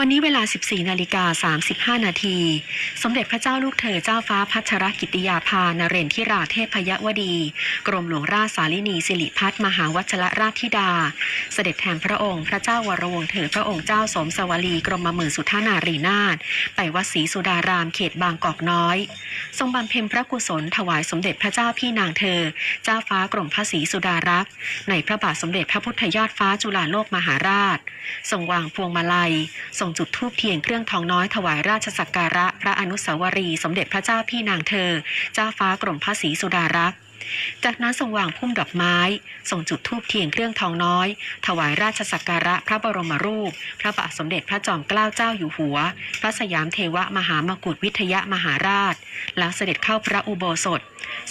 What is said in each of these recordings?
วันนี้เวลา 14 นาฬิกา 35 นาที สมเด็จพระเจ้าลูกเธอเจ้าฟ้าพัชรกิติยาภานเรนทิราเทพยวดี กรมหลวงราชสาลินีสิริพัฒมหาวัชรราชธิดา เสด็จแทนพระองค์ พระเจ้าวรวงศ์เธอพระองค์เจ้าสมสวลีกรมหมื่นสุทานารีนาถไปวัดศรีสุดารามเขตบางกอกน้อย ทรงบำเพ็ญพระกุศลถวายสมเด็จพระเจ้าพี่นางเธอ เจ้าฟ้ากรมพระศรีสุดารักษ์ในพระบาทสมเด็จพระพุทธยอดฟ้าจุฬาโลกมหาราช ทรงวางพวงมาลัยทรงจุดธูปเทียนเครื่องทองน้อยถวายราชสักการะ พระอนุสาวรีย์สมเด็จพระเจ้าพี่นางเธอ เจ้าฟ้ากรมพระศรีสุดารักษ์ จากนั้นทรงวางพุ่มดอกไม้ทรงจุดธูปเทียนเครื่องทองน้อย ถวายราชสักการะพระบรมรูป พระบาทสมเด็จพระจอมเกล้าเจ้าอยู่หัว พระสยามเทวมหามกุฏวิทยมหาราช แล้วเสด็จเข้าพระอุโบสถ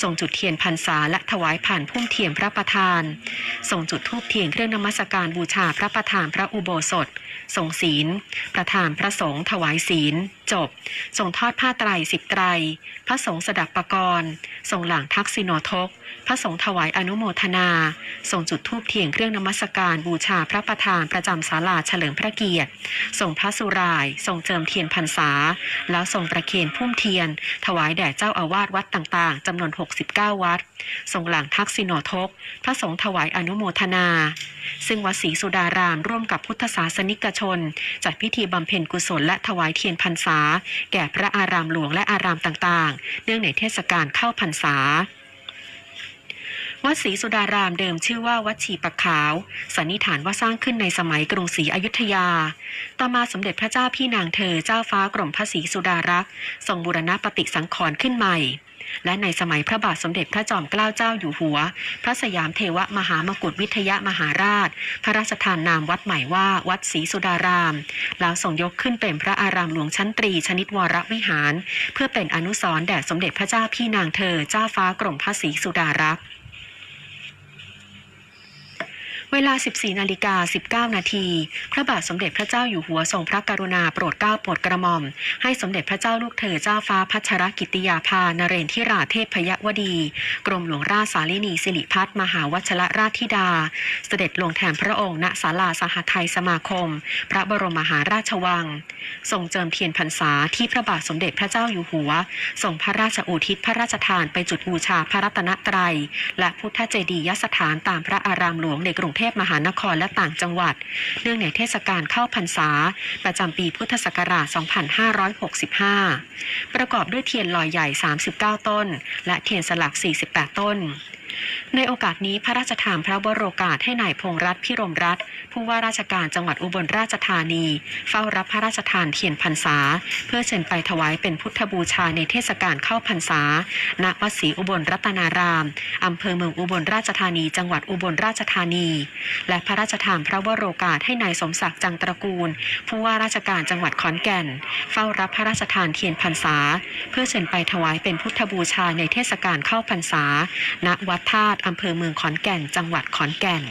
ทรงจุดเทียนพรรษาและถวายผ่านพุ่มเทียนพระประธานทรงจุดธูปเทียนเครื่องนมัสการบูชาพระประธานพระอุโบสถทรงศีล ประธานพระสงฆ์ถวายศีล จบทรงทอดผ้าไตรสิบไตร พระสงฆ์สดับประกรณ์ทรงหลังทักษิโนทกพระสงฆ์ถวายอนุโมทนาทรงจุดธูปเทียนเครื่องนมัสการบูชาพระประธานประจำศาลาเฉลิมพระเกียรติทรงพระสุรายทรงเจิมเทียนพรรษา แล้วทรงประเคนพุ่มเทียน ถวายแด่เจ้าอาวาสวัดต่างๆจำนวน 69 วัดทรงหลังทักษิโนทก พระสงฆ์ถวายอนุโมทนา ซึ่งวัดศรีสุดารามร่วมกับพุทธศาสนิกชน จัดพิธีบำเพ็ญกุศลและถวายเทียนพรรษา แก่พระอารามหลวงและอารามต่างๆ เนื่องในเทศกาลเข้าพรรษา วัดศรีสุดารามเดิมชื่อว่าวัดชีปะขาว สันนิษฐานว่าสร้างขึ้นในสมัยกรุงศรีอยุธยา ต่อมาสมเด็จพระเจ้าพี่นางเธอเจ้าฟ้ากรมพระศรีสุดารักษ์ทรงบูรณะปฏิสังขรณ์ขึ้นใหม่ และในสมัยพระบาทสมเด็จพระจอมเกล้าเจ้าอยู่หัว พระสยามเทวมหามกุฏวิทยามหาราช พระราชทานนามวัดใหม่ว่าวัดศรีสุดาราม แล้วทรงยกขึ้นเป็นพระอารามหลวงชั้นตรีชนิดวรวิหาร เพื่อเป็นอนุสรณ์แด่สมเด็จพระเจ้าพี่นางเธอเจ้าฟ้ากรมพระศรีสุดารักษ์ เวลา 14นาฬิกา19 นาที พระบาทสมเด็จพระเจ้าอยู่หัวทรงพระกรุณาโปรดเกล้าโปรดกระหม่อม ให้สมเด็จพระเจ้าลูกเธอเจ้าฟ้าพัชรกิติยาภานเรนทิราเทพยวดี กรมหลวงราชสาลินีสิริพัฒมหาวัชรราชธิดา เสด็จลงแทนพระองค์ณศาลาสหไทยสมาคม พระบรมมหาราชวัง ทรงเจิมเทียนพรรษาที่พระบาทสมเด็จพระเจ้าอยู่หัวทรงพระราชอุทิศพระราชทานไปจุดบูชาพระรัตนตรัย และพุทธเจดียสถานตามพระอารามหลวงในกรุงเทพมหานครและต่างจังหวัด เนื่องในเทศกาลเข้าพรรษา ประจำปีพุทธศักราช 2565 ประกอบด้วยเทียนลอยใหญ่ 39 ต้น และเทียนสลัก 48 ต้น ในโอกาสนี้พระราชทานพระวโรกาสให้นายพงรัตน์พิรมรัตน์ผู้ว่าราชการจังหวัดอุบลราชธานี เฝ้ารับพระราชทานเทียนพรรษา เพื่อเชิญไปถวายเป็นพุทธบูชาในเทศกาลเข้าพรรษา ณ วัดศรีอุบลรัตนาราม อำเภอเมืองอุบลราชธานี จังหวัดอุบลราชธานี และพระราชทานพระวโรกาสให้นายสมศักดิ์จังตระกูล ผู้ว่าราชการจังหวัดขอนแก่น เฝ้ารับพระราชทานเทียนพรรษา เพื่อเชิญไปถวายเป็นพุทธบูชาในเทศกาลเข้าพรรษา ณ วัดธาตุอำเภอเมืองขอนแก่น จังหวัดขอนแก่น